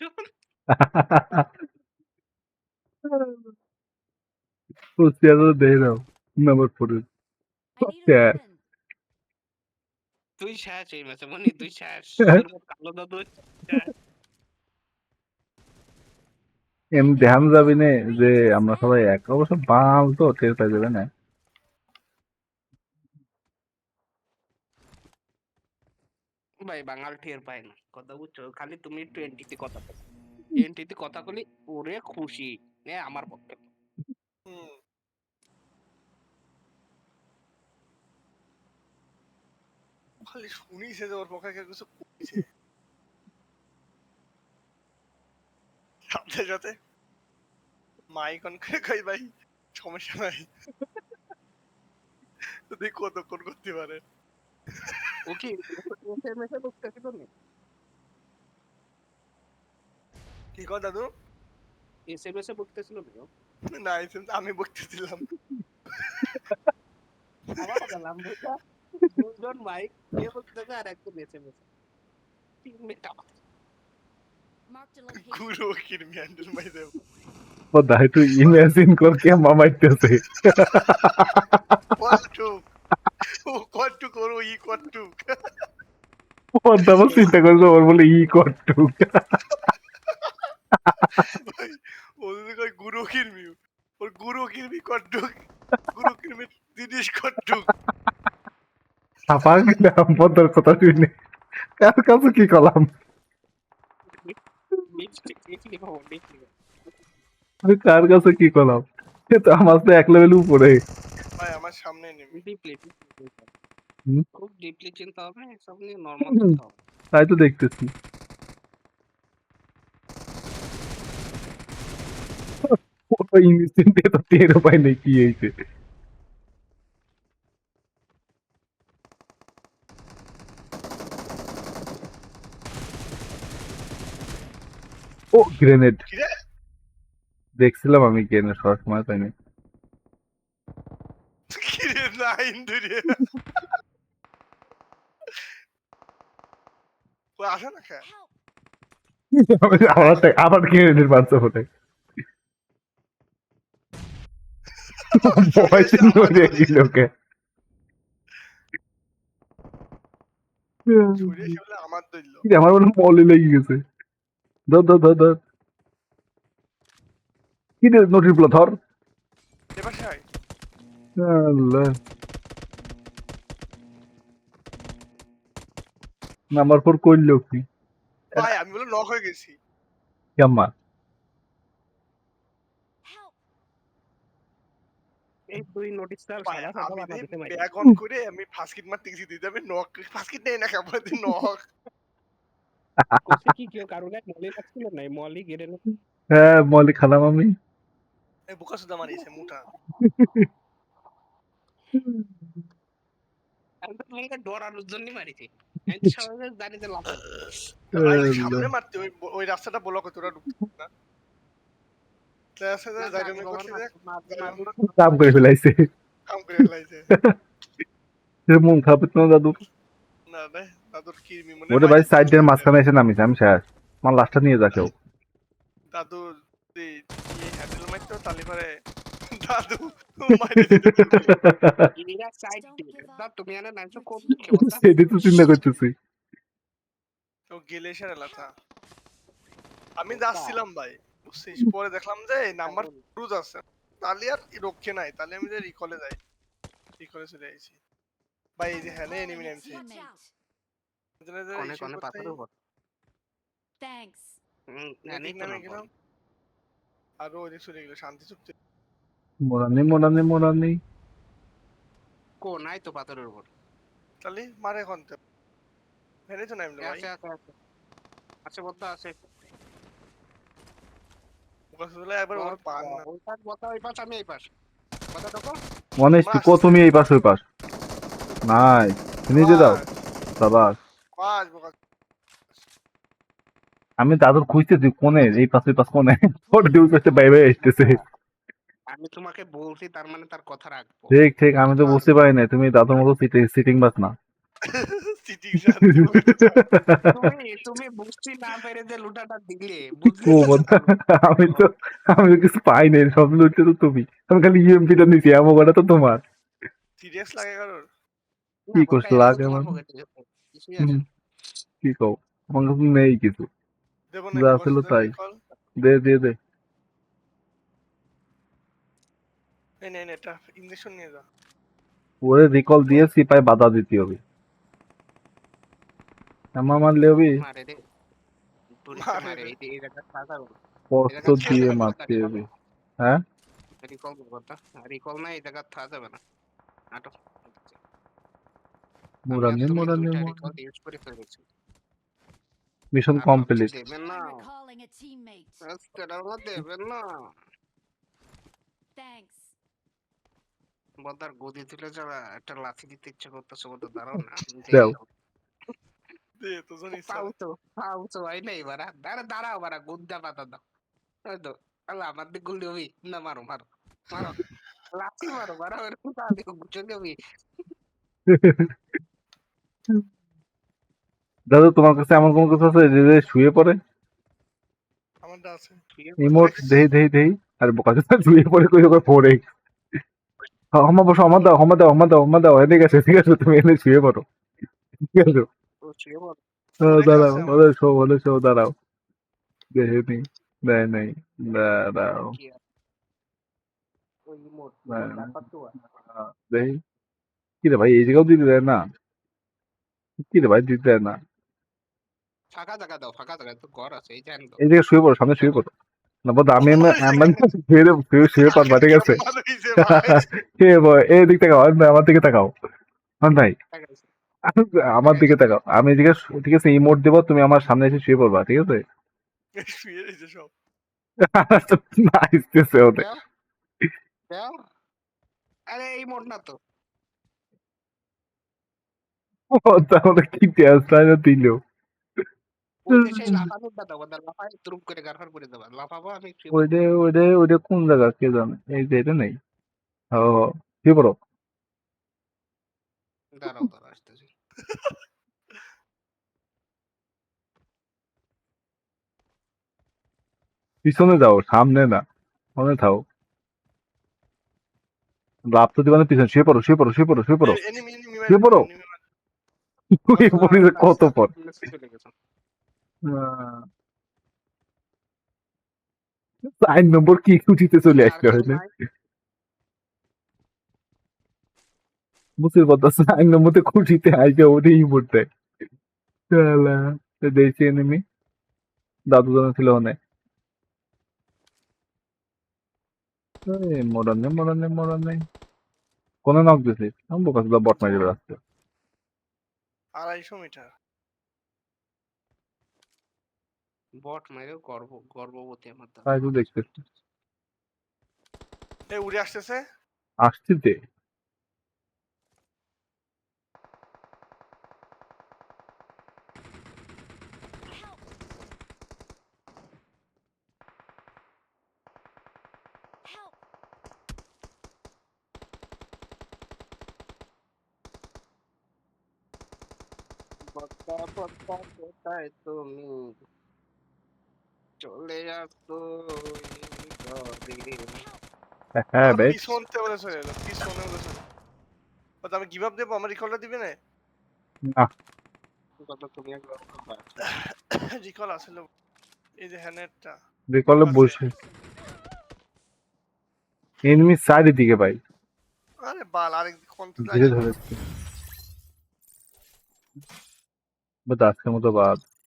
John Hostia, no de no. Number four. I need a Yeah. weapon. তুই শেষ এই ম্যাচে মনি তুই শেষ কালো দাদু। এমনি দেখানো যাবে না যে আমরা সবাই এক অবশ্য বাল তো টের পাই যাবে না ভাই বাঙাল টের পায় না। কথা বুঝছ? খালি তুমি টোয়েন্টিতে কথা বলো। টোয়েন্টিতে কথা বলি ওরে খুশি। এ আমার। খালি শুনিছে যে ওর পক্ষে কিছু করেছে। সাথে সাথে মাইক অন করে কই ভাই? সমস্যা নাই। তুই কতক্ষণ করতে পারে? ও কি বলতেছিল না কি কর দাদু এসএমএস এ বলতেছিল না ও? না শুনতে আমি বকতেছিলাম আমার গেলাম বুঝা দুজন মাইক কে বলতেছে আর একজন SMS a location. Guru কিরমি handle মাই দেব ও দাই তুই ইমাজিন কর কে মামাইতেছে কট্টু ই চিন্তা করছে ওর বলে ই ও যদি কয় গুরু কিরমি ওর গুরু কট্টু গুরু জিনিস গেলাম পদ্মার কথা শুনে। কার কাছে কি আমি কার কাছে কি করলাম সে তো আমার তো এক লেভেল উপরে। ভাই আমার সামনে নেমে ডিপলি খুব ডিপলি চিন্তা হবে সব নিয়ে নর্মাল চিন্তা হবে তাই তো দেখতেছি। ওই ইনস্ট্যান্টে তো টেরও পাই নাই কি হয়েছে। ও গ্রেনেড দেখছিলাম আমি গ্রেনেড সব সময় পাইনি কিরে লাইন ধরে ও আসে না খা! আবার গেল আমার কি মনে মলে লেগে গেছে ধর ধর ধর ধর কি রে নোটির প্লা ধর আল্লাহ নাম্বার ফোর করল কি? ভাই আমি বলে নক হয়ে গেছি। Help! এই ব্যাগ অন করে আমি ফার্স্ট কিট মারতে গেছি দিতে আমি নক ফার্স্ট নেই না খাবার দিন নক কি কেউ কারণে মলি লাগছিল? না এই মলি গেড়ে না। হ্যাঁ মলি খালাম আমি। এই বুকা সুদা মারিয়েছে মুঠা আমি তো ডরানোর জন্য মারিছি। জানি যে লাভ সামনে মারতে ওই ওই রাস্তাটা ব্লক হতো ওরা ঢুকতো না। তো আসলে যাইরন করছে যে কাম করে ফেলাইছে। কাম করে লাইছে মন খাবে তো দাদু না রে দাদুর কিরমি মনে ওরে ভাই সাইডের মাঝখানে এসে নামিছে আমি শেষ আমার লাস্টটা নিয়ে যা কেউ। দাদু যদি এই হ্যান্ডেল মারতো তাহলে পরে দিকে বলতা সেটাই তো চিন্তা করতেছি তো গেলে সেরা লাথা আমি যাচ্ছিলাম ভাই বুঝছিস পরে দেখলাম যে নাম্বার ক্রুজ আছে তাহলে আর রক্ষে নাই তাহলে আমি যে রিকলে যাই রিকলে চলে আইছি ভাই এই যে হ্যাঁ এনিমি নামছে কোনে করতে- পাথরের উপর গেলাম আর ওই চলে গেল শান্তি চুক্তি মোরানি মোরানি মোরানি। কো নাই তো পাথরের উপর। তাহলে মারে কোন তো। তো নামলো ভাই আছে একবার ওর পান না। ওই পাশ ওই পাশ আমি এই পাশ। কথা দেখো মনেশ তুই কো তুমি এই পাশ ওই পাশ। নাই। নিজে দাও। বাবা পাঁচ বোকা আমি দাদুর খুঁজতেছি কোনে এই পাশ পাশ কোনে। ওর দুই পাশে বাই বাই আসতেছে। আমি তোমাকে বলছি তার মানে তার কথা রাখব। ঠিক ঠিক আমি তো বুঝতে পারি না তুমি দাদুর মতো সিটিং বাস না। তুমি তুমি বুঝতে না পেরে যে লুটাটা দিলে বুঝলি ও বন্ধু, আমি তো আমি তো কিছু পাই নাই সব তো তুমি। আমি খালি ইএমপিটা নিছি আমার ওটা তো তোমার। সিরিয়াস লাগে কারোর? কি করছ লাগে আমার? কি কও আমার কাছে নেই কিছু। যা ছিল তাই। দে দে দে। এই নে নে এটা ইঞ্জেকশন নিয়ে যা। ওরে রিকল দিয়েছি পাই বাধা দিতে হবে। আমার মারলে হবে? মারে রে মারে মারে এই এই জায়গা সাজাবো কষ্ট দিয়ে মারতে হবে। হ্যাঁ? রিকল কথা রিকল না এই জায়গা থাকা যাবে না। নাটক মোরানি মোরানি রিকল ইউজ করে ফেলেছি মিশন কমপ্লিট দেবেন না। দেবেন. বদার গদি তুলে যাওয়া একটা লাথি দিতে ইচ্ছা করতেছে বলতে দাঁড়াও না দাও। দে তো জানিস পাও তো পাও তো হয় নাই বারা দাঁড়া দাঁড়াও বারা গুদ্দা পাতা দাও। ওই আল্লাহ আমার দিক গুলি হবি? না মারো মারো মারো। লাথি মারো বারা ওরকম তাহলে চলে হবি। দাদা তোমার কাছে এমন কোন কিছু আছে যে যে শুয়ে পড়ে? আমারটা আছে। ইমোট দেই দেই দেই আর বোকা শুয়ে পড়ে কই কই পড়ে? আমার বসো আমার দাও আমার দাও আমার দাও আমার দাও এদিকে আছে ঠিক আছে তুমি এনে শুয়ে পড়ো। ঠিক আছে? দাঁড়াও আছে শো ওদের শো দাঁড়াও। দেখে দেয় নাই দাঁড়াও। হ্যাঁ। দেখি। কি রে ভাই এই জায়গাও দিতে দেয় না। কি রে ভাই দিতে দেয় না। ফাঁকা জায়গা দাও ফাঁকা জায়গা তো ঘর আছে এই জায়গায় শুয়ে পড়ো সামনে শুয়ে পড়ো। না আমি শুয়ে পারবা ঠিক আছে। এই দিক আমার দিকে তাকাও। ভাই আমার দিকে তাকাও। আমি এদিকে শু- ঠিক আছে ইমোট দেবো তুমি আমার সামনে এসে শুয়ে পড়বা ঠিক আছে? আরে এই মোট না তো। তাহলে কি দিল। ওই সেই লাফানোর দাদা ওদের লাফায় তুরুপ করে গারফার করে দেবা লাফাবো আমি ওইটা ওইটা ওইটা কোন জায়গা কে জানে এই যে এটা নেই ও দাঁড়াও দাঁড়াও আসতেছি পিছনে যাও সামনে না মনে থাও লাভ তো দিবানে পিছনে শুয়ে পড়ো শুয়ে পড়ো শুয়ে পড়ো শুয়ে পড়ো শুয়ে পড়ো। কত পর চার নম্বর কি ছুটিতে চলে আসলে নাই? বুঝতে পারতেছে চার নম্বরে খুশিতে আসবে ওটাই ইম্পোর্ট দেখছি এনিমি দাদু জানা ছিল অনেক। মডার্ন নেই মডার্ন নেই নেই কোন নক দিছি আমি বোকা শুধু বট মারি বেড়াচ্ছে। আড়াইশো মিটার। বট মেরে গর্ব গর্ভবতী আমার দাদা। তাই তো দেখতেছি এই উড়ে আসতেছে? বত্তা কোথায় তুমি? চলে আসতো হ্যাঁ ভাই বলে চলে এলো? পিছনে বলে চলে এলো। তো আমি গিভ আপ দেবো আমার রিকলটা দিবে না? না। রিকল আসলে এই যে হ্যানেটটা রিকলে বসে। এনিমি চারিদিকে ভাই। আরে বাল আরেক কোন ধীরে ধরে। বাট আজকের মতো বাদ।